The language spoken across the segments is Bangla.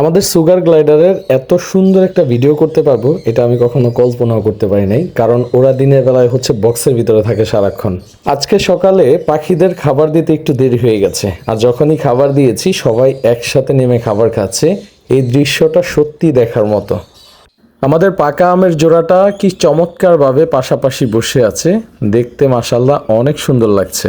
আমাদের সুগার গ্লাইডারের এত সুন্দর একটা ভিডিও করতে পারব, এটা আমি কখনো কল্পনাও করতে পারি নাই, কারণ ওরা দিনের বেলায় হচ্ছে বক্সের ভিতরে থাকে সারাক্ষণ। আজকে সকালে পাখিদের খাবার দিতে একটু দেরি হয়ে গেছে, আর যখনই খাবার দিয়েছি, সবাই একসাথে নেমে খাবার খাচ্ছে, এই দৃশ্যটা সত্যি দেখার মতো। আমাদের পাকা আমের জোড়াটা কি চমৎকারভাবে পাশাপাশি বসে আছে, দেখতে মাসাল্লাহ অনেক সুন্দর লাগছে।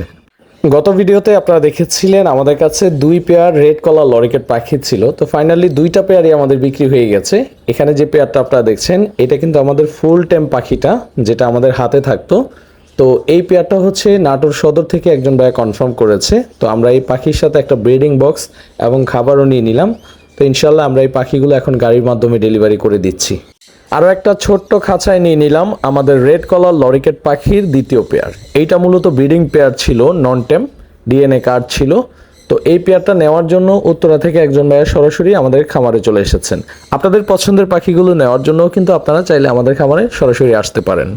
গত ভিডিওতে আপনারা দেখেছিলেন আমাদের কাছে দুই পেয়ার রেড কলার লরিকেট পাখি ছিল। তো ফাইনালি দুইটা পেয়ারই আমাদের বিক্রি হয়ে গেছে। এখানে যে পেয়ারটা আপনারা দেখছেন, এটা কিন্তু আমাদের ফুল টেম পাখিটা, যেটা আমাদের হাতে থাকতো। তো এই পেয়ারটা হচ্ছে নাটোর সদর থেকে একজন ভাইয়া কনফার্ম করেছে। তো আমরা এই পাখির সাথে একটা ব্রিডিং বক্স এবং খাবারও নিয়ে নিলাম। তো ইনশাল্লাহ আমরা এই পাখিগুলো এখন গাড়ির মাধ্যমে ডেলিভারি করে দিচ্ছি। আরও একটা ছোট্ট খাঁচায় নিয়ে নিলাম আমাদের রেড কলার লরিকেট পাখির দ্বিতীয় পেয়ার। এইটা মূলত ব্রিডিং পেয়ার ছিল নন টেম ডিএনএ কার্ড ছিল। তো এই পেয়ারটা নেওয়ার জন্য উত্তরা থেকে একজন ভাইয়া সরাসরি আমাদের খামারে চলে এসেছেন। আপনাদের পছন্দের পাখিগুলো নেওয়ার জন্যও কিন্তু আপনারা চাইলে আমাদের খামারে সরাসরি আসতে পারেন।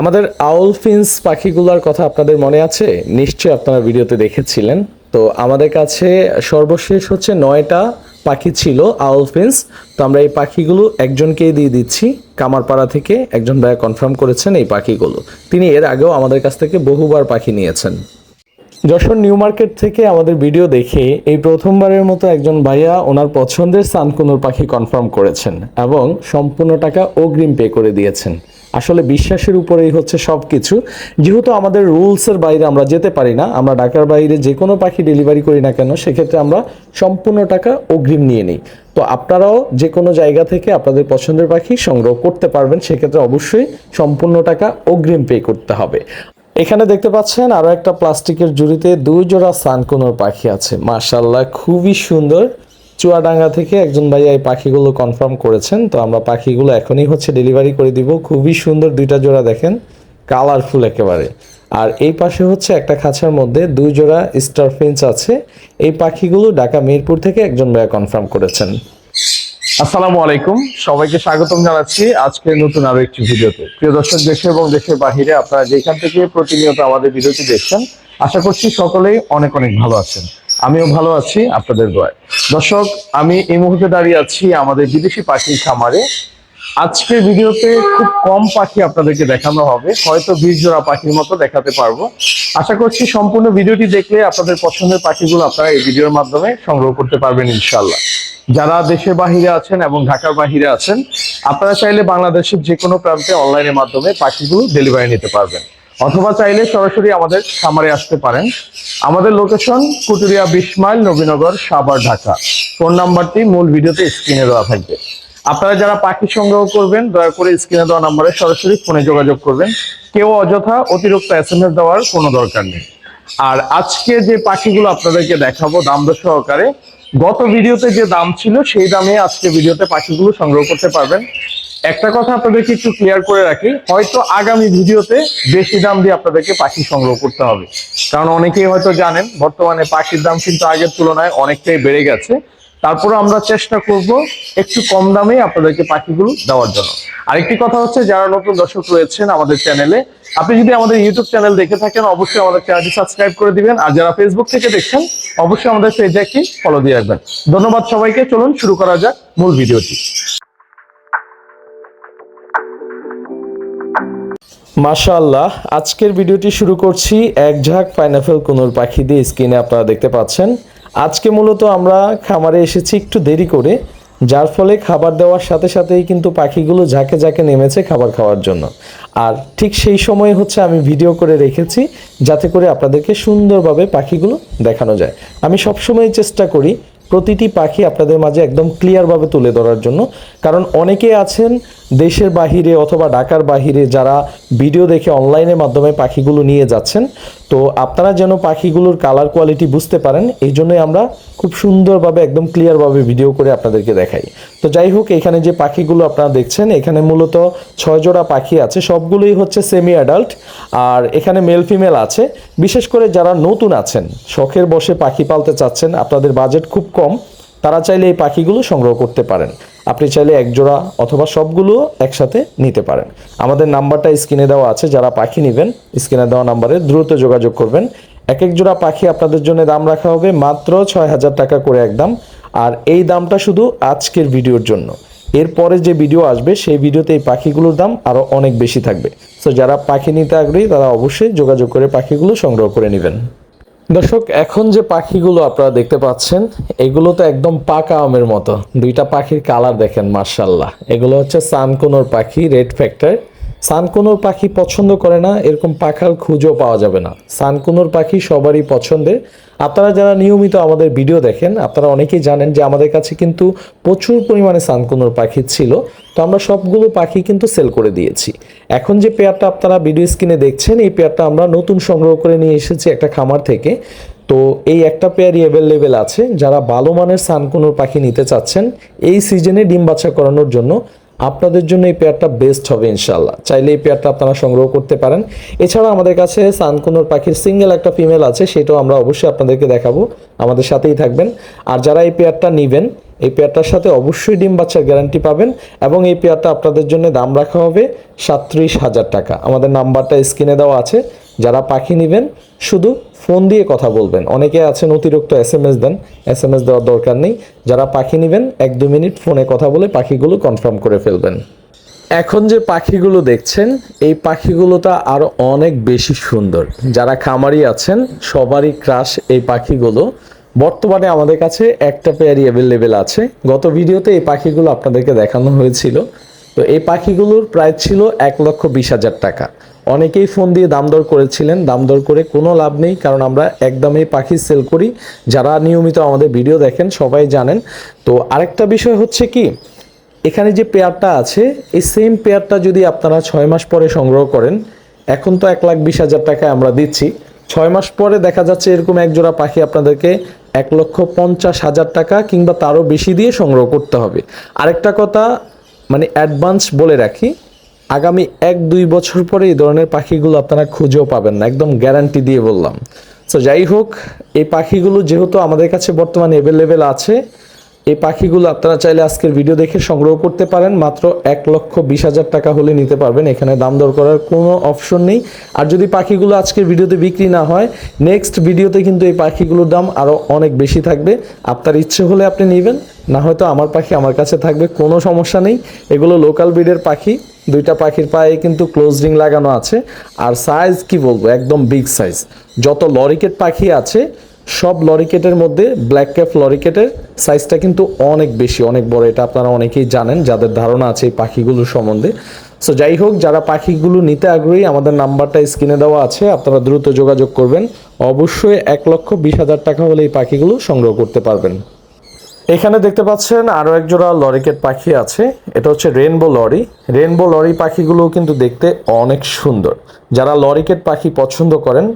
আমাদের আউল ফিন্স পাখিগুলোর কথা আপনাদের মনে আছে? নিশ্চয়ই আপনারা ভিডিওতে দেখেছিলেন। তো আমাদের কাছে সর্বশেষ হচ্ছে নয়টা পাখি ছিল আউল ফিন্স তো আমরা এই পাখিগুলো একজনকেই দিয়ে দিচ্ছি। কামারপাড়া থেকে একজন ভাইয়া কনফার্ম করেছেন এই পাখিগুলো। তিনি এর আগেও আমাদের কাছ থেকে বহুবার পাখি নিয়েছেন। যশোর নিউ মার্কেট থেকে আমাদের ভিডিও দেখে এই প্রথমবারের মতো একজন ভাইয়া ওনার পছন্দের সানকুনোর পাখি কনফার্ম করেছেন এবং সম্পূর্ণ টাকা অগ্রিম পে করে দিয়েছেন। আসলে বিশ্বাসের উপরেই হচ্ছে সব কিছু যেহেতু আমাদের রুলসের বাইরে আমরা যেতে পারি না, আমরা ঢাকার বাইরে যে কোনো পাখি ডেলিভারি করি না কেন, সেক্ষেত্রে আমরা সম্পূর্ণ টাকা অগ্রিম নিয়ে নিই। তো আপনারাও যে কোনো জায়গা থেকে আপনাদের পছন্দের পাখি সংগ্রহ করতে পারবেন, সেক্ষেত্রে অবশ্যই সম্পূর্ণ টাকা অগ্রিম পে করতে হবে। এখানে দেখতে পাচ্ছেন আরও একটা প্লাস্টিকের জুড়িতে দুই জোড়া সানকুনোর পাখি আছে। মাশাল্লাহ খুবই সুন্দর। চুয়াডাঙ্গা থেকে একজন ভাইয়া এই পাখিগুলো কনফার্ম করেছেন। তো আমরা পাখিগুলো এখনই হচ্ছে ডেলিভারি করে দিব। খুবই সুন্দর দুইটা জোড়া দেখেন কালারফুল একেবারে। আর এই পাশে হচ্ছে একটা খাঁচার মধ্যে দুই জোড়া স্টার ফিঞ্চ আছে। এই পাখিগুলো ঢাকা মিরপুর থেকে একজন ভাইয়া কনফার্ম করেছেন। আসসালামু আলাইকুম, সবাইকে স্বাগতম জানাচ্ছি আজকে নতুন আরও একটি ভিডিওতে। প্রিয় দর্শক, দেশে এবং দেশের বাহিরে আপনারা যেখান থেকে প্রতিনিয়ত আমাদের ভিডিওটি দেখছেন, আশা করছি সকলেই অনেক অনেক ভালো আছেন। আমিও ভালো আছি আপনাদের দোয়ায়। দর্শক, আমি এই মুহূর্তে দাঁড়িয়ে আছি আমাদের বিদেশি পাখির খামারে। আজকের ভিডিওতে খুব কম পাখি আপনাদেরকে দেখানো হবে। হয়তো বিশ জোড়া পাখির মতো দেখাতে পারব। আশা করছি সম্পূর্ণ ভিডিওটি দেখলে আপনাদের পছন্দের পাখিগুলো আপনারা এই ভিডিওর মাধ্যমে সংগ্রহ করতে পারবেন ইনশাল্লাহ যারা দেশের বাহিরে আছেন এবং ঢাকার বাহিরে আছেন, আপনারা চাইলে বাংলাদেশের যে কোনো প্রান্তে অনলাইনের মাধ্যমে পাখিগুলো ডেলিভারি নিতে পারবেন। অথবা চাইলে সরাসরি আমাদের খামারে আসতে পারেন। আমাদের লোকেশন কুটুরিয়া বিশ মাইল নবীনগর সাবার ঢাকা। ফোন নাম্বারটি মূল ভিডিওতে স্ক্রিনে দেওয়া থাকবে। আপনারা যারা পাখি সংগ্রহ করবেন, দয়া করে স্ক্রিনে দেওয়া নাম্বারে সরাসরি ফোনে যোগাযোগ করবেন। কেউ অযথা অতিরিক্ত এস এম এস দেওয়ার কোনো দরকার নেই। আর আজকে যে পাখিগুলো আপনাদেরকে দেখাবো, দাম দর সহকারে, গত ভিডিওতে যে দাম ছিল, সেই দামে আজকে ভিডিওতে পাখিগুলো সংগ্রহ করতে পারবেন। একটা কথা আপনাদেরকে একটু ক্লিয়ার করে রাখি, হয়তো আগামী ভিডিওতে বেশি দাম দিয়ে আপনাদেরকে পাখি সংগ্রহ করতে হবে। কারণ অনেকেই হয়তো জানেন, বর্তমানে পাখির দাম কিন্তু আগের তুলনায় অনেকটাই বেড়ে গেছে। তারপরে আমরা চেষ্টা করব একটু কম দামে আপনাদেরকে পাখিগুলো দেওয়ার জন্য। আরেকটি কথা হচ্ছে, যারা নতুন দর্শক রয়েছেন আমাদের চ্যানেলে আপনি যদি আমাদের ইউটিউব চ্যানেল দেখে থাকেন, অবশ্যই আমাদের চ্যানেলটি সাবস্ক্রাইব করে দিবেন। আর যারা ফেসবুক থেকে দেখছেন, অবশ্যই আমাদের পেজে একটি ফলো দিয়ে রাখবেন। ধন্যবাদ সবাইকে। চলুন শুরু করা যাক মূল ভিডিওটি। মাশাআল্লাহ, আজকের ভিডিওটি শুরু করছি এক ঝাঁক পাইনাপেল কুনুর পাখি দিয়ে স্ক্রিনে আপনারা দেখতে পাচ্ছেন। আজকে মূলত আমরা খামারে এসেছি একটু দেরি করে, যার ফলে খাবার দেওয়ার সাথে সাথেই কিন্তু পাখিগুলো ঝাঁকে ঝাঁকে নেমেছে খাবার খাওয়ার জন্য। আর ঠিক সেই সময় হচ্ছে আমি ভিডিও করে রেখেছি, যাতে করে আপনাদেরকে সুন্দরভাবে পাখিগুলো দেখানো যায়। আমি সবসময় চেষ্টা করি প্রতিটি পাখি আপনাদের মাঝে একদম ক্লিয়ারভাবে তুলে ধরার জন্য। কারণ অনেকে আছেন দেশের বাহিরে অথবা ঢাকার বাহিরে যারা ভিডিও দেখে অনলাইনের মাধ্যমে পাখিগুলো নিয়ে যাচ্ছেন। তো আপনারা যেন পাখিগুলোর কালার কোয়ালিটি বুঝতে পারেন, এই জন্যই আমরা খুব সুন্দরভাবে একদম ক্লিয়ারভাবে ভিডিও করে আপনাদেরকে দেখাই। তো যাই হোক, এখানে যে পাখিগুলো আপনারা দেখছেন, এখানে মূলত ছয় জোড়া পাখি আছে, সবগুলোই হচ্ছে সেমি অ্যাডাল্ট আর এখানে মেল ফিমেল আছে। বিশেষ করে যারা নতুন আছেন, শখের বসে পাখি পালতে চাচ্ছেন, আপনাদের বাজেট খুব কম, তারা চাইলে এই পাখিগুলো সংগ্রহ করতে পারেন। আপনি চাইলে এক জোড়া অথবা সবগুলো একসাথে নিতে পারেন। আমাদের নাম্বারটা স্ক্রিনে দেওয়া আছে, যারা পাখি নেবেন, স্ক্রিনে দেওয়া নাম্বারে দ্রুত যোগাযোগ করবেন। এক এক জোড়া পাখি আপনাদের জন্য দাম রাখা হবে মাত্র ছয় হাজার টাকা করে একদম আর এই দামটা শুধু আজকের ভিডিওর জন্য। এরপরে যে ভিডিও আসবে, সেই ভিডিওতে এই পাখিগুলোর দাম আরও অনেক বেশি থাকবে। সো যারা পাখি নিতে আগ্রহী, তারা অবশ্যই যোগাযোগ করে পাখিগুলো সংগ্রহ করে নেবেন। দর্শক, এখন যে পাখিগুলো আপনারা দেখতে পাচ্ছেন, এগুলো তো একদম পাকা আমের মতো। দুইটা পাখির কালার দেখেন মার্শাল্লাহ এগুলো হচ্ছে সানকোনোর পাখি, রেড ফ্যাক্টর। সানকোনোর পাখি পছন্দ করে না, এরকম পাখার খুঁজেও পাওয়া যাবে না। সানকোনোর পাখি সবারই পছন্দের। আপনারা যারা নিয়মিত আমাদের ভিডিও দেখেন, আপনারা অনেকেই জানেন যে আমাদের কাছে কিন্তু প্রচুর পরিমাণে সানকোনোর পাখি ছিল। তো আমরা সবগুলো পাখি কিন্তু সেল করে দিয়েছি। এখন যে পেয়ারটা আপনারা ভিডিও স্ক্রিনে দেখছেন, এই পেয়ারটা আমরা নতুন সংগ্রহ করে নিয়ে এসেছি একটা খামার থেকে। তো এই একটা পেয়ারই অ্যাভেলেবেল আছে। যারা ভালো মানের সানকুনোর পাখি নিতে চাচ্ছেন, এই সিজনে ডিম বাচ্চা করানোর জন্য আপনাদের জন্য এই পেয়ারটা বেস্ট হবে ইনশাল্লাহ চাইলে এই পেয়ারটা আপনারা সংগ্রহ করতে পারেন। এছাড়া আমাদের কাছে সানকুনোর পাখির সিঙ্গেল একটা ফিমেল আছে, সেটাও আমরা অবশ্যই আপনাদেরকে দেখাবো। আমাদের সাথেই থাকবেন। আর যারা এই পেয়ারটা নেবেন, এই পেয়ারটার সাথে অবশ্যই ডিম বাচ্চার গ্যারান্টি পাবেন এবং এই পেয়ারটা আপনাদের জন্য দাম রাখা হবে সাতত্রিশ হাজার টাকা। আমাদের নাম্বারটা স্ক্রিনে দেওয়া আছে। যারা পাখি নেবেন, শুধু ফোন দিয়ে কথা বলবেন। অনেকে আছেন, অতিরিক্ত এস এম এস দেন। এস এম এস দেওয়ার দরকার নেই। যারা পাখি নেবেন, এক দু মিনিট ফোনে কথা বলে পাখিগুলো কনফার্ম করে ফেলবেন। এখন যে পাখিগুলো দেখছেন, এই পাখিগুলোটা আরও অনেক বেশি সুন্দর। যারা খামারি আছেন, সবারই ক্রাশ এই পাখিগুলো। বর্তমানে আমাদের কাছে একটা পেয়ারই অ্যাভেলেবেল আছে। গত ভিডিওতে এই পাখিগুলো আপনাদেরকে দেখানো হয়েছিল। তো এই পাখিগুলোর প্রায় ছিল এক লক্ষ বিশ হাজার টাকা। অনেকেই ফোন দিয়ে দাম দর করেছিলেন। দাম দর করে কোনো লাভ নেই, কারণ আমরা একদমই পাখি সেল করি। যারা নিয়মিত আমাদের ভিডিও দেখেন, সবাই জানেন। তো আরেকটা বিষয় হচ্ছে কি, এখানে যে পেয়ারটা আছে, এই সেম পেয়ারটা যদি আপনারা ছয় মাস পরে সংগ্রহ করেন, এখন তো এক লাখ বিশ হাজার টাকায় আমরা দিচ্ছি। ছয় মাস পরে দেখা যাচ্ছে এরকম এক জোড়া পাখি আপনাদেরকে এক লক্ষ পঞ্চাশ হাজার টাকা কিংবা তারও বেশি দিয়ে সংগ্রহ করতে হবে। আরেকটা কথা মানে অ্যাডভান্স বলে রাখি আগামী এক, দুই বছর পরে এই ধরনের পাখিগুলো আপনারা খুঁজেও পাবেন না। একদম গ্যারান্টি দিয়ে বললাম। তো যাই হোক, এই পাখিগুলো যেহেতু আমাদের কাছে বর্তমানে অ্যাভেলেবেল আছে, এই পাখিগুলো আপনারা চাইলে আজকের ভিডিও দেখে সংগ্রহ করতে পারেন। মাত্র এক লক্ষ বিশ হাজার টাকা হলে নিতে পারবেন। এখানে দাম দর করার কোনো অপশন নেই। আর যদি পাখিগুলো আজকের ভিডিওতে বিক্রি না হয় নেক্সট ভিডিওতে কিন্তু এই পাখিগুলোর দাম আরও অনেক বেশি থাকবে। আপনার ইচ্ছে হলে আপনি নেবেন, না হয়তো আমার পাখি আমার কাছে থাকবে, কোনো সমস্যা নেই। এগুলো লোকাল ব্রিডের পাখি। দুইটা পাখির পায়ে কিন্তু ক্লোজ রিং লাগানো আছে। আর সাইজ কি বলব? একদম বিগ সাইজ যত লরিকেট পাখি আছে, সব লরিকেটের মধ্যে ব্ল্যাক ক্যাপ লরিকেটের সাইজটা কিন্তু অনেক বেশি, অনেক বড়। এটা আপনারা অনেকেই জানেন, যাদের ধারণা আছে এই পাখিগুলোর সম্বন্ধে। সো যাই হোক যারা পাখিগুলো নিতে আগ্রহী, আমাদের নাম্বারটা স্ক্রিনে দেওয়া আছে। আপনারা দ্রুত যোগাযোগ করবেন। অবশ্যই এক লক্ষ বিশ হাজার টাকা হলে এই পাখিগুলো সংগ্রহ করতে পারবেন। এখানে দেখতে পাচ্ছেন আরও এক জোড়া লরিকেট পাখি আছে। এটা হচ্ছে রেনবো লরি। রেনবো লরি পাখিগুলোও কিন্তু দেখতে অনেক সুন্দর। যারা লরিকেট পাখি পছন্দ করেন,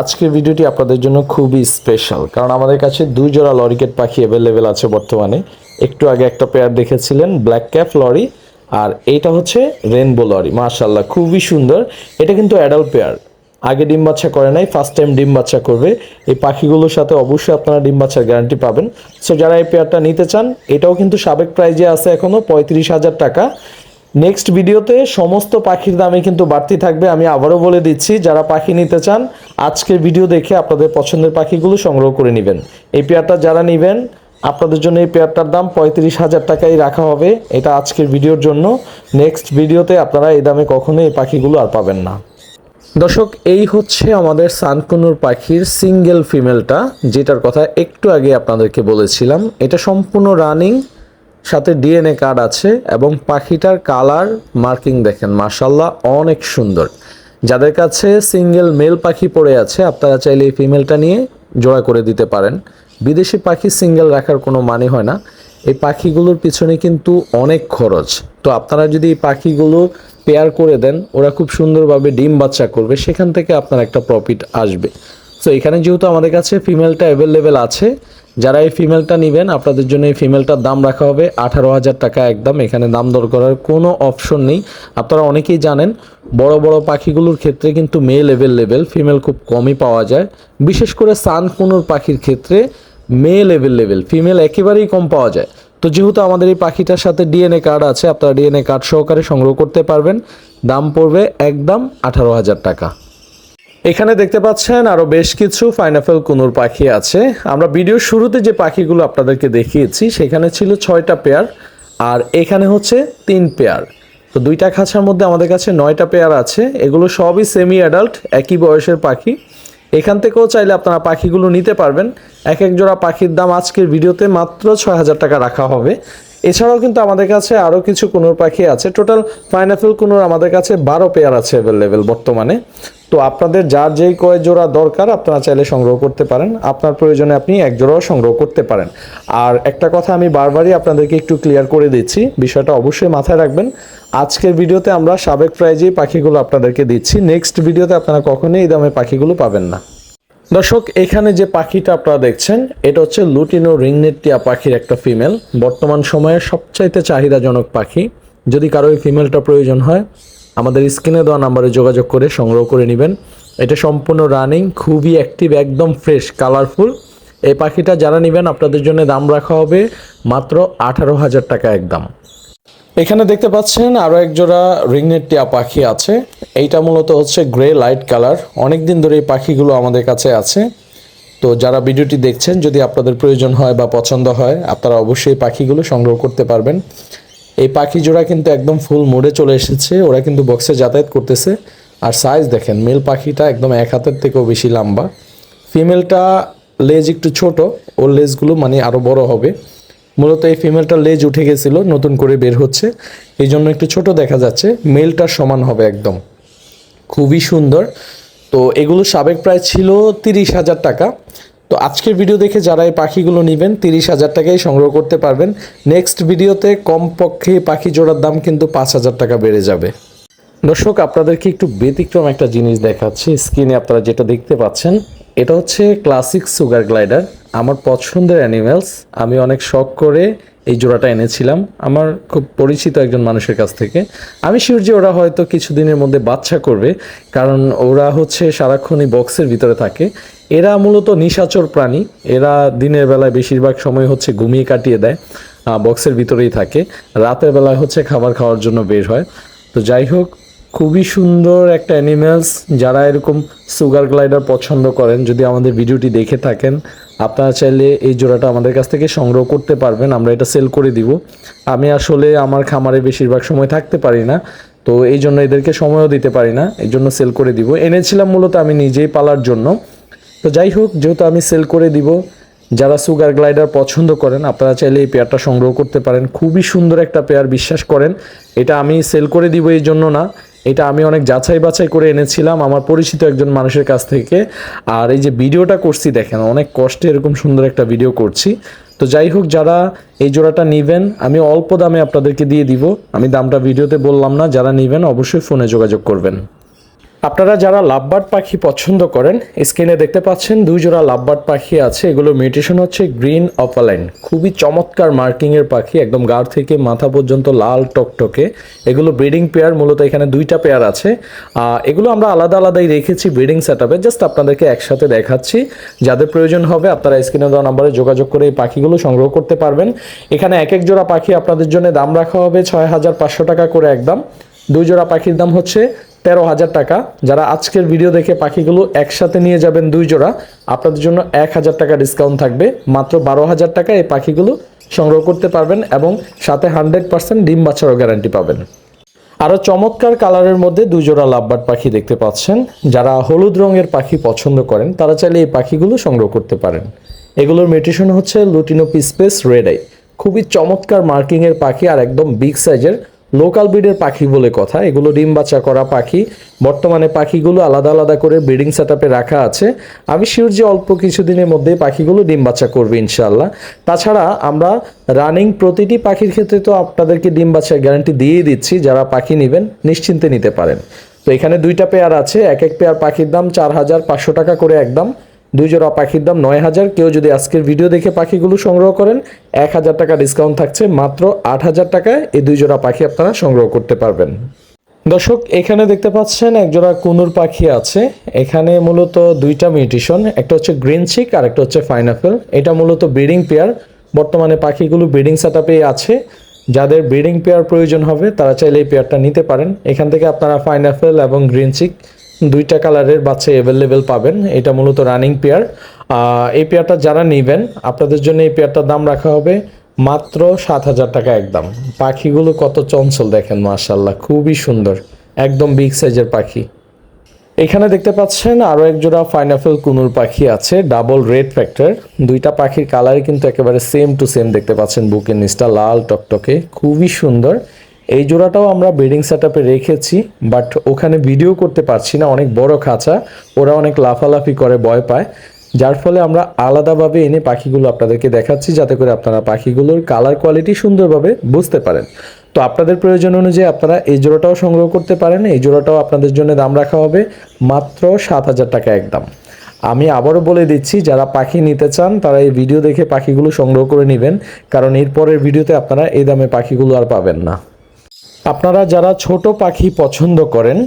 আজকের ভিডিওটি আপনাদের জন্য খুবই স্পেশাল। কারণ আমাদের কাছে দুই জোড়া লরিকেট পাখি অ্যাভেলেবেল আছে বর্তমানে। একটু আগে একটা পেয়ার দেখেছিলেন ব্ল্যাক ক্যাপ লরি। আর এইটা হচ্ছে রেনবো লরি। মাশাল্লাহ খুবই সুন্দর। এটা কিন্তু অ্যাডাল্ট পেয়ার আগে ডিম বাচ্চা করে নাই ফার্স্ট টাইম ডিম বাচ্চা করবে। এই পাখিগুলোর সাথে অবশ্যই আপনারা ডিম বাচ্চার গ্যারান্টি পাবেন। সো যারা এই পেয়ারটা নিতে চান, এটাও কিন্তু সাবেক প্রাইজে আছে এখনও পঁয়ত্রিশ হাজার টাকা। নেক্সট ভিডিওতে সমস্ত পাখির দামে কিন্তু বাড়তি থাকবে, আমি আবারও বলে দিচ্ছি, যারা পাখি নিতে চান, আজকের ভিডিও দেখে আপনাদের পছন্দের পাখিগুলো সংগ্রহ করে নেবেন। এই পেয়ারটা যারা নেবেন, আপনাদের জন্য এই পেয়ারটার দাম পঁয়ত্রিশ হাজার টাকাই রাখা হবে। এটা আজকের ভিডিওর জন্য। নেক্সট ভিডিওতে আপনারা এই দামে কখনোই এই পাখিগুলো আর পাবেন না। দর্শক, এই হচ্ছে আমাদের সানকুনুর পাখির সিঙ্গেল ফিমেলটা, যেটার কথা একটু আগে আপনাদেরকে বলেছিলাম। এটা সম্পূর্ণ রানিং, সাথে ডিএনএ কার্ড আছে এবং পাখিটার কালার মার্কিং দেখেন মার্শাল্লাহ অনেক সুন্দর। যাদের কাছে সিঙ্গেল মেল পাখি পড়ে আছে, আপনারা চাইলে এই ফিমেলটা নিয়ে জোড়া করে দিতে পারেন। বিদেশি পাখি সিঙ্গেল রাখার কোনো মানে হয় না। এই পাখিগুলোর পিছনে কিন্তু অনেক খরচ। তো আপনারা যদি এই পাখিগুলো পেয়ার করে দেন, ওরা খুব সুন্দরভাবে ডিম বাচ্চা করবে, সেখান থেকে আপনার একটা প্রফিট আসবে। তো এখানে যেহেতু আমাদের কাছে ফিমেলটা অ্যাভেলেবেল আছে, যারা এই ফিমেলটা নেবেন, আপনাদের জন্য এই ফিমেলটার দাম রাখা হবে আঠারো হাজার টাকা একদম। এখানে দাম দর করার কোনো অপশন নেই। আপনারা অনেকেই জানেন, বড় বড় পাখিগুলোর ক্ষেত্রে কিন্তু মেল অ্যাভেলেবেল ফিমেল খুব কমই পাওয়া যায়। বিশেষ করে সান সানকুনোর পাখির ক্ষেত্রে মেল অ্যাভেলেবেল ফিমেল একেবারেই কম পাওয়া যায়। তো যেহেতু আমাদের এই পাখিটার সাথে ডিএনএ কার্ড আছে, আপনারা ডিএনএ কার্ড সহকারে সংগ্রহ করতে পারবেন। দাম পড়বে একদম আঠারো হাজার টাকা। এখানে দেখতে পাচ্ছেন আরও বেশ কিছু ফাইনাফেল কুনুর পাখি আছে। আমরা ভিডিওর শুরুতে যে পাখিগুলো আপনাদেরকে দেখিয়েছি, সেখানে ছিল ছয়টা পেয়ার আর এখানে হচ্ছে তিন পেয়ার তো দুইটা খাঁচার মধ্যে আমাদের কাছে নয়টা পেয়ার আছে। এগুলো সবই সেমি অ্যাডাল্ট একই বয়সের পাখি। এখান থেকেও চাইলে আপনারা পাখিগুলো নিতে পারবেন। এক এক জোড়া পাখির দাম আজকের ভিডিওতে মাত্র ছয় হাজার টাকা রাখা হবে। এছাড়াও কিন্তু আমাদের কাছে আরও কিছু কুনুর পাখি আছে। টোটাল পাইনাপেল কুনুর আমাদের কাছে বারো পেয়ার আছে অ্যাভেলেবেল বর্তমানে। তো আপনাদের যার যেই কয় জোড়া দরকার, আপনারা চাইলে সংগ্রহ করতে পারেন। আপনার প্রয়োজনে আপনি এক জোড়াও সংগ্রহ করতে পারেন। আর একটা কথা আমি বারবারই আপনাদেরকে একটু ক্লিয়ার করে দিচ্ছি, বিষয়টা অবশ্যই মাথায় রাখবেন। আজকের ভিডিওতে আমরা সাবেক প্রাইজেই পাখিগুলো আপনাদেরকে দিচ্ছি নেক্সট ভিডিওতে আপনারা কখনোই এই দামে পাখিগুলো পাবেন না। দর্শক, এখানে যে পাখিটা আপনারা দেখছেন, এটা হচ্ছে লুটিনো রিংনেট টিয়া পাখির একটা ফিমেল। বর্তমান সময়ে সবচাইতে চাহিদাজনক পাখি। যদি কারও এই ফিমেলটা প্রয়োজন হয়, আমাদের স্ক্রিনে দেওয়া নাম্বারে যোগাযোগ করে সংগ্রহ করে নেবেন। এটা সম্পূর্ণ রানিং, খুবই অ্যাক্টিভ একদম ফ্রেশ কালারফুল এই পাখিটা যারা নেবেন, আপনাদের জন্য দাম রাখা হবে মাত্র আঠারো হাজার টাকা একদম। এখানে দেখতে পাচ্ছেন আরও এক জোড়া রিংনেট টিয়া পাখি আছে। এইটা মূলত হচ্ছে গ্রে লাইট কালার অনেক দিন ধরে এই পাখিগুলো আমাদের কাছে আছে। তো যারা ভিডিওটি দেখছেন, যদি আপনাদের প্রয়োজন হয় বা পছন্দ হয়, আপনারা অবশ্যই পাখিগুলো সংগ্রহ করতে পারবেন। এই পাখি জোড়া কিন্তু একদম ফুল মোড়ে চলে এসেছে। ওরা কিন্তু বক্সে যাতায়াত করতেছে। আর সাইজ দেখেন মেল পাখিটা একদম এক হাতের থেকেও বেশি লম্বা। ফিমেলটা লেজ একটু ছোট, ওর লেজগুলো মানে আরও বড় হবে। মূলত এই ফিমেলটার লেজ উঠে গেছিল, নতুন করে বের হচ্ছে। এই জন্য একটু ছোট দেখা যাচ্ছে মেলটার সমান হবে একদম। খুবই সুন্দর। তো এগুলো সাবেক প্রায় ছিল তিরিশ হাজার টাকা। তো আজকের ভিডিও দেখে যারা এই পাখিগুলো নেবেন, তিরিশ হাজার টাকাই সংগ্রহ করতে পারবেন। নেক্সট ভিডিওতে কমপক্ষে পাখি জোড়ার দাম কিন্তু পাঁচ হাজার টাকা বেড়ে যাবে। দর্শক, আপনাদেরকে একটু ব্যতিক্রম একটা জিনিস দেখাচ্ছি। স্ক্রিনে আপনারা যেটা দেখতে পাচ্ছেন, এটা হচ্ছে ক্লাসিক সুগার গ্লাইডার আমার পছন্দের অ্যানিমেলস, আমি অনেক শখ করে এই জোড়াটা এনেছিলাম। আমার খুব পরিচিত একজন মানুষের কাছ থেকে। আমি শিওর যে ওরা হয়তো কিছুদিনের মধ্যে বাচ্চা করবে, কারণ ওরা হচ্ছে সারাক্ষণই বক্সের ভিতরে থাকে। এরা মূলত নিশাচর প্রাণী, এরা দিনের বেলায় বেশিরভাগ সময় হচ্ছে ঘুমিয়ে কাটিয়ে দেয় বক্সের ভিতরেই থাকে। রাতের বেলায় হচ্ছে খাবার খাওয়ার জন্য বের হয়। তো যাই হোক, খুবই সুন্দর একটা অ্যানিমেলস। যারা এরকম সুগার গ্লাইডার পছন্দ করেন, যদি আমাদের ভিডিওটি দেখে থাকেন আপনারা চাইলে এই জোড়াটা আমাদের কাছ থেকে সংগ্রহ করতে পারবেন, আমরা এটা সেল করে দিব। আমি আসলে আমার খামারে বেশিরভাগ সময় থাকতে পারি না, তো এই জন্য এদেরকে সময়ও দিতে পারি না, এই জন্য সেল করে দিব। এনেছিলাম মূলত আমি নিজেই পালার জন্য। তো যাই হোক, যেহেতু আমি সেল করে দিব, যারা সুগার গ্লাইডার পছন্দ করেন, আপনারা চাইলে এই পেয়ারটা সংগ্রহ করতে পারেন। খুবই সুন্দর একটা পেয়ার বিশ্বাস করেন, এটা আমি সেল করে দিব এই জন্য না এটা আমি অনেক যাচাই বাছাই করে এনেছিলাম আমার পরিচিত একজন মানুষের কাছ থেকে। আর এই যে ভিডিওটা করছি, দেখেন অনেক কষ্টে এরকম সুন্দর একটা ভিডিও করছি। তো যাই হোক, যারা এই জোড়াটা নেবেন, আমি অল্প দামে আপনাদেরকে দিয়ে দিব। আমি দামটা ভিডিওতে বললাম না, যারা নেবেন অবশ্যই ফোনে যোগাযোগ করবেন। আপনারা যারা লাভবার্ড পাখি পছন্দ করেন, স্ক্রিনে দেখতে পাচ্ছেন দুই জোড়া লাভবার্ড পাখি আছে। এগুলো মিউটেশন হচ্ছে গ্রিন অপালাইন। খুবই চমৎকার মার্কিং এর পাখি, একদম গাড় থেকে মাথা পর্যন্ত লাল টকটকে। এগুলো ব্রিডিং পেয়ার, মূলত এখানে দুইটা পেয়ার আছে। এগুলো আমরা আলাদা আলাদাই রেখেছি ব্রিডিং সেট আপে জাস্ট আপনাদেরকে একসাথে দেখাচ্ছি। যাদের প্রয়োজন হবে, আপনারা স্ক্রিনে দেওয়া নাম্বারে যোগাযোগ করে এই পাখিগুলো সংগ্রহ করতে পারবেন। এখানে এক এক জোড়া পাখি আপনাদের জন্য দাম রাখা হবে ছয় হাজার পাঁচশো টাকা করে একদম। দুই জোড়া পাখির দাম হচ্ছে তেরো হাজার টাকা। যারা আজকের ভিডিও দেখে পাখিগুলো একসাথে নিয়ে যাবেন দুই জোড়া, আপনাদের জন্য এক হাজার টাকা ডিসকাউন্ট থাকবে। মাত্র বারো হাজার টাকা এই পাখিগুলো সংগ্রহ করতে পারবেন এবং সাথে হান্ড্রেড পার্সেন্ট ডিম বাচ্চারও গ্যারান্টি পাবেন। আরও চমৎকার কালারের মধ্যে দুই জোড়া লাভবার্ড পাখি দেখতে পাচ্ছেন। যারা হলুদ রঙের পাখি পছন্দ করেন, তারা চাইলে এই পাখিগুলো সংগ্রহ করতে পারেন। এগুলোর মেডিটেশন হচ্ছে লুটিনো পিসপেস রেড আই খুবই চমৎকার মার্কিংয়ের পাখি আর একদম বিগ সাইজের লোকাল ব্রিডের পাখি বলে কথা। এগুলো ডিম বাচ্চা করা পাখি। বর্তমানে পাখিগুলো আলাদা আলাদা করে ব্রিডিং সেট রাখা আছে। আমি শিওর যে অল্প কিছুদিনের মধ্যে পাখিগুলো ডিম বাচ্চা করবে ইনশাল্লাহ তাছাড়া আমরা রানিং প্রতিটি পাখির ক্ষেত্রে তো আপনাদেরকে ডিম বাচ্চার গ্যারান্টি দিয়ে দিচ্ছি, যারা পাখি নেবেন নিশ্চিন্তে নিতে পারেন। তো এখানে দুইটা পেয়ার আছে। এক এক পেয়ার পাখির দাম চার হাজার পাঁচশো টাকা করে একদম। দুই জোড়া পাখির দাম নয় হাজার। কেউ যদি আজকের ভিডিও দেখে পাখিগুলো সংগ্রহ করেন, এক হাজার টাকা ডিসকাউন্ট থাকছে মাত্র আট হাজার টাকায়। এই দুই জোড়া পাখি আপনারা সংগ্রহ করতে পারবেন। দর্শক, এখানে দেখতে পাচ্ছেন একজোড়া কুনুর পাখি আছে। এখানে মূলত দুইটা মিউটিশন একটা হচ্ছে গ্রিন চিক আর একটা হচ্ছে ফাইনাপেল এটা মূলত ব্রিডিং পেয়ার বর্তমানে পাখিগুলো ব্রিডিং সেট আছে। যাদের ব্রিডিং পেয়ার প্রয়োজন হবে, তারা চাইলে এই পেয়ারটা নিতে পারেন। এখান থেকে আপনারা ফাইনাপেল এবং গ্রিন চিক দুইটা কালারের বাচ্চা অ্যাভেলেবেল পাবেন। এটা মূলত রানিং পেয়ার এই পেয়ারটা যারা নেবেন, আপনাদের জন্য এই পেয়ারটার দাম রাখা হবে মাত্র সাত হাজার টাকা একদম। পাখিগুলো কত চঞ্চল দেখেন মাশাল্লাহ খুবই সুন্দর, একদম বিগ সাইজের পাখি। এখানে দেখতে পাচ্ছেন আরও এক জোড়া ফাইনাফেল কুনুর পাখি আছে ডাবল রেড ফ্যাক্টর দুইটা পাখির কালারই কিন্তু একেবারে সেম টু সেম দেখতে পাচ্ছেন, বুকের নিচটা লাল টকটকে, খুবই সুন্দর। এই জোড়াটাও আমরা ব্রিডিং সেট রেখেছি বাট ওখানে ভিডিও করতে পারছি না, অনেক বড় খাঁচা, ওরা অনেক লাফালাফি করে, ভয় পায়। যার ফলে আমরা আলাদাভাবে এনে পাখিগুলো আপনাদেরকে দেখাচ্ছি, যাতে করে আপনারা পাখিগুলোর কালার কোয়ালিটি সুন্দরভাবে বুঝতে পারেন। তো আপনাদের প্রয়োজন অনুযায়ী আপনারা এই জোড়াটাও সংগ্রহ করতে পারেন, এই জোড়াটাও আপনাদের জন্য দাম রাখা হবে মাত্র সাত হাজার টাকা একদম। আমি আবারও বলে দিচ্ছি, যারা পাখি নিতে চান, তারা এই ভিডিও দেখে পাখিগুলো সংগ্রহ করে নেবেন, কারণ এরপরের ভিডিওতে আপনারা এই দামে পাখিগুলো আর পাবেন না। আপনারা যারা ছোট পাখি পছন্দ করেন,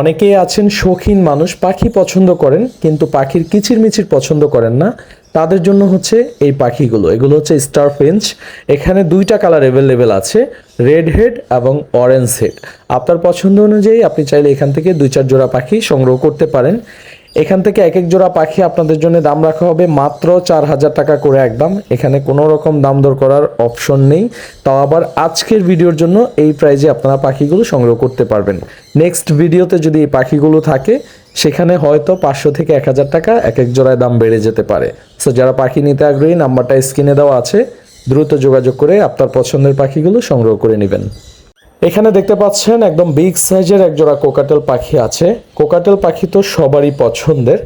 অনেকেই আছেন শৌখিন মানুষ, পাখি পছন্দ করেন, কিন্তু পাখির কিচির মিচির পছন্দ করেন না। তাদের জন্য হচ্ছে এই পাখিগুলো। এগুলো হচ্ছে স্টার ফিঞ্চ। এখানে দুইটা কালার অ্যাভেলেবেল আছে রেড হেড এবং অরেঞ্জ হেড আপনার পছন্দ অনুযায়ী আপনি চাইলে এখান থেকে দুই চার জোড়া পাখি সংগ্রহ করতে পারেন। এখান থেকে এক এক জোড়া পাখি আপনাদের জন্য দাম রাখা হবে মাত্র চার হাজার টাকা করে একদম। এখানে কোনো রকম দাম দর করার অপশন নেই। তাও আবার আজকের ভিডিওর জন্য এই প্রাইজে আপনারা পাখিগুলো সংগ্রহ করতে পারবেন। নেক্সট ভিডিওতে যদি এই পাখিগুলো থাকে, সেখানে হয়তো পাঁচশো থেকে এক হাজার টাকা এক এক জোড়ায় দাম বেড়ে যেতে পারে। সো যারা পাখি নিতে আগ্রহী নাম্বারটা স্ক্রিনে দেওয়া আছে। দ্রুত যোগাযোগ করে আপনার পছন্দের পাখিগুলো সংগ্রহ করে নেবেন। এখানে দেখতে পাচ্ছেন একদম বিগ সাইজের এক জোড়া কোকাটেল পাখি আছে। কোকাটেল পাখি তো সবারই পছন্দের।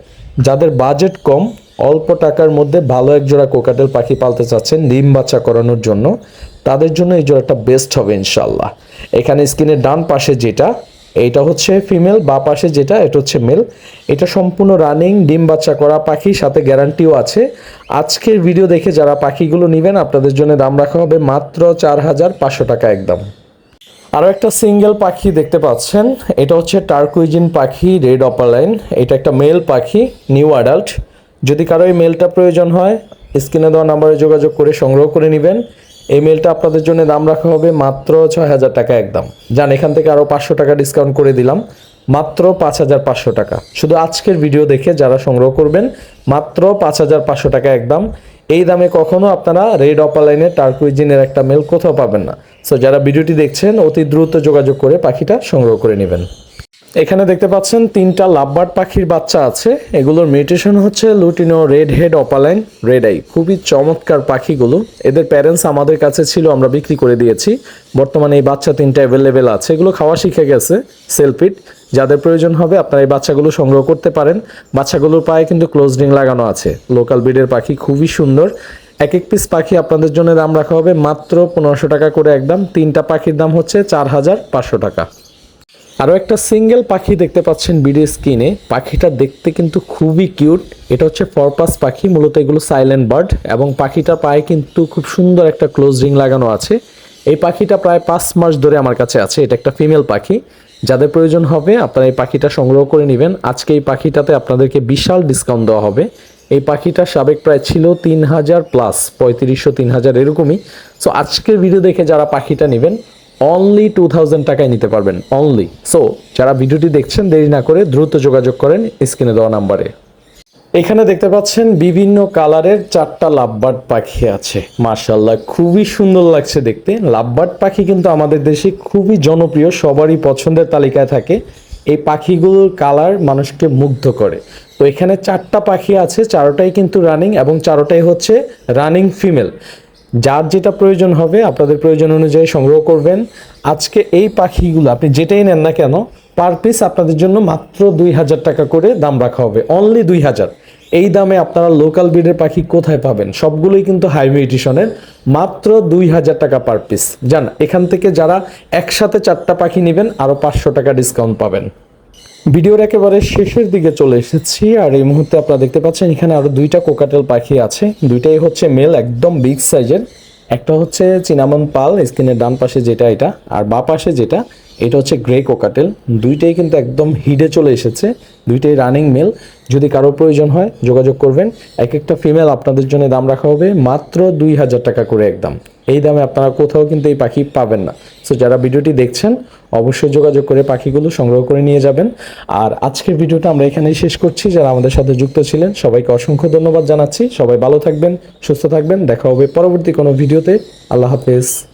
যাদের বাজেট কম, অল্প টাকার মধ্যে ভালো এক জোড়া কোকাটেল পাখি পালতে চাচ্ছেন ডিম বাচ্চা করানোর জন্য, তাদের জন্য এই জোড়াটা বেস্ট হবে ইনশাল্লাহ এখানে স্ক্রিনের ডান পাশে যেটা, এইটা হচ্ছে ফিমেল বা পাশে যেটা, এটা হচ্ছে মেল এটা সম্পূর্ণ রানিং ডিম বাচ্চা করা পাখি, সাথে গ্যারান্টিও আছে। আজকের ভিডিও দেখে যারা পাখিগুলো নেবেন, আপনাদের জন্য দাম রাখা হবে মাত্র চার হাজার পাঁচশো টাকা একদম। আরও একটা সিঙ্গেল পাখি দেখতে পাচ্ছেন। এটা হচ্ছে টার্কুইজিন পাখি, রেড অপারলাইন এটা একটা মেল পাখি, নিউ অ্যাডাল্ট। যদি কারও এই মেলটা প্রয়োজন হয়, স্ক্রিনে দেওয়া নাম্বারে যোগাযোগ করে সংগ্রহ করে নেবেন। এই মেলটা আপনাদের জন্য দাম রাখা হবে মাত্র ছয় হাজার টাকা একদম। যান, এখান থেকে আরও পাঁচশো টাকা ডিসকাউন্ট করে দিলাম। মাত্র পাঁচ হাজার পাঁচশো টাকা। শুধু আজকের ভিডিও দেখে যারা সংগ্রহ করবেন, মাত্র পাঁচ হাজার পাঁচশো টাকা একদম। এই দামে কখনো আপনারা রেড অপালাইনের টার্কুইজিনের একটা মেল কোথাও পাবেন না। সো যারা ভিডিওটি দেখছেন, অতি দ্রুত যোগাযোগ করে পাখিটা সংগ্রহ করে নেবেন। এখানে দেখতে পাচ্ছেন তিনটা লাভবার্ড পাখির বাচ্চা আছে। এগুলোর মিউটেশন হচ্ছে lutino red head opaline, red eye. খুবই চমৎকার পাখিগুলো। এদের প্যারেন্টস আমাদের কাছে ছিল, আমরা বিক্রি করে দিয়েছি। বর্তমানে এই বাচ্চা তিনটা অ্যাভেলেবেল আছে। এগুলো খাওয়া শিখে গেছে সেলফিট যাদের প্রয়োজন হবে, আপনারা এই বাচ্চাগুলো সংগ্রহ করতে পারেন। বাচ্চাগুলোর পায়ে কিন্তু ক্লোজ রিং লাগানো আছে। লোকাল ব্রিডের পাখি খুবই সুন্দর। এক এক পিস পাখি আপনাদের জন্য দাম রাখা হবে মাত্র পনেরোশো টাকা করে একদম। তিনটা পাখির দাম হচ্ছে চার হাজার পাঁচশো টাকা। আরও একটা সিঙ্গেল পাখি দেখতে পাচ্ছেন বিডি স্কিনে পাখিটা দেখতে কিন্তু খুবই কিউট এটা হচ্ছে ফরপাস পাখি, মূলত এগুলো সাইলেন্ট বার্ড এবং পাখিটা পায়ে কিন্তু খুব সুন্দর একটা ক্লোজ রিং লাগানো আছে। এই পাখিটা প্রায় পাঁচ মাস ধরে আমার কাছে আছে। এটা একটা ফিমেল পাখি। যাদের প্রয়োজন হবে আপনারা এই পাখিটা সংগ্রহ করে নেবেন। আজকে এই পাখিটাতে আপনাদেরকে বিশাল ডিসকাউন্ট দেওয়া হবে। এই পাখিটা সাবেক প্রায় ছিল তিন হাজার প্লাস পঁয়ত্রিশশো তিন হাজার এরকমই। সো আজকের ভিডিও দেখে যারা পাখিটা নেবেন অনলি টু থাউজেন্ড টাকায় নিতে পারবেন অনলি সো যারা ভিডিওটি দেখছেন, দেরি না করে দ্রুত যোগাযোগ করেন স্ক্রিনে দেওয়া নাম্বারে। এখানে দেখতে পাচ্ছেন বিভিন্ন কালারের চারটা লাভবার্ড পাখি আছে। মার্শাল্লাহ খুবই সুন্দর লাগছে দেখতে। লাভবার্ড পাখি কিন্তু আমাদের দেশে খুবই জনপ্রিয়, সবারই পছন্দের তালিকায় থাকে। এই পাখিগুলোর কালার মানুষকে মুগ্ধ করে। তো এখানে চারটা পাখি আছে, চারোটাই কিন্তু রানিং এবং চারোটাই হচ্ছে রানিং ফিমেল যার যেটা প্রয়োজন হবে, আপনাদের প্রয়োজন অনুযায়ী সংগ্রহ করবেন। আজকে এই পাখিগুলো আপনি যেটাই নেন না কেন পার পিস আপনাদের জন্য মাত্র দুই হাজার টাকা করে দাম রাখা হবে। অনলি দুই হাজার। এই দামে আপনারা লোকাল ব্রিডের পাখি কোথায় পাবেন? সবগুলোই কিন্তু হাই মিউটিশনের মাত্র দুই হাজার টাকা পার পিস জান এখান থেকে যারা একসাথে চারটা পাখি নেবেন আরও পাঁচশো টাকা ডিসকাউন্ট পাবেন। ভিডিওর একেবারে শেষের দিকে চলে এসেছি, আর এই মুহূর্তে আপনারা দেখতে পাচ্ছেন এখানে আরও দুইটা কোকাটেল পাখি আছে। দুইটাই হচ্ছে মেল একদম বিগ সাইজের একটা হচ্ছে চিনামন পাল, স্ক্রিনের ডান পাশে যেটা এটা, আর বা পাশে যেটা, এটা হচ্ছে গ্রে কোকাটেল দুইটাই কিন্তু একদম হিডে চলে এসেছে, দুইটাই রানিং মেল যদি কারও প্রয়োজন হয়, যোগাযোগ করবেন। এক একটা ফিমেল আপনাদের জন্য দাম রাখা হবে মাত্র দুই হাজার টাকা করে একদম। এই দামে আপনারা কোথাও কিন্তু এই পাখি পাবেন না। সো যারা ভিডিওটি দেখছেন, অবশ্যই যোগাযোগ করে পাখিগুলো সংগ্রহ করে নিয়ে যাবেন। আর আজকের ভিডিওটা আমরা এখানেই শেষ করছি। যারা আমাদের সাথে যুক্ত ছিলেন, সবাইকে অসংখ্য ধন্যবাদ জানাচ্ছি। সবাই ভালো থাকবেন, সুস্থ থাকবেন। দেখা হবে পরবর্তী কোনো ভিডিওতে। আল্লাহ হাফেজ।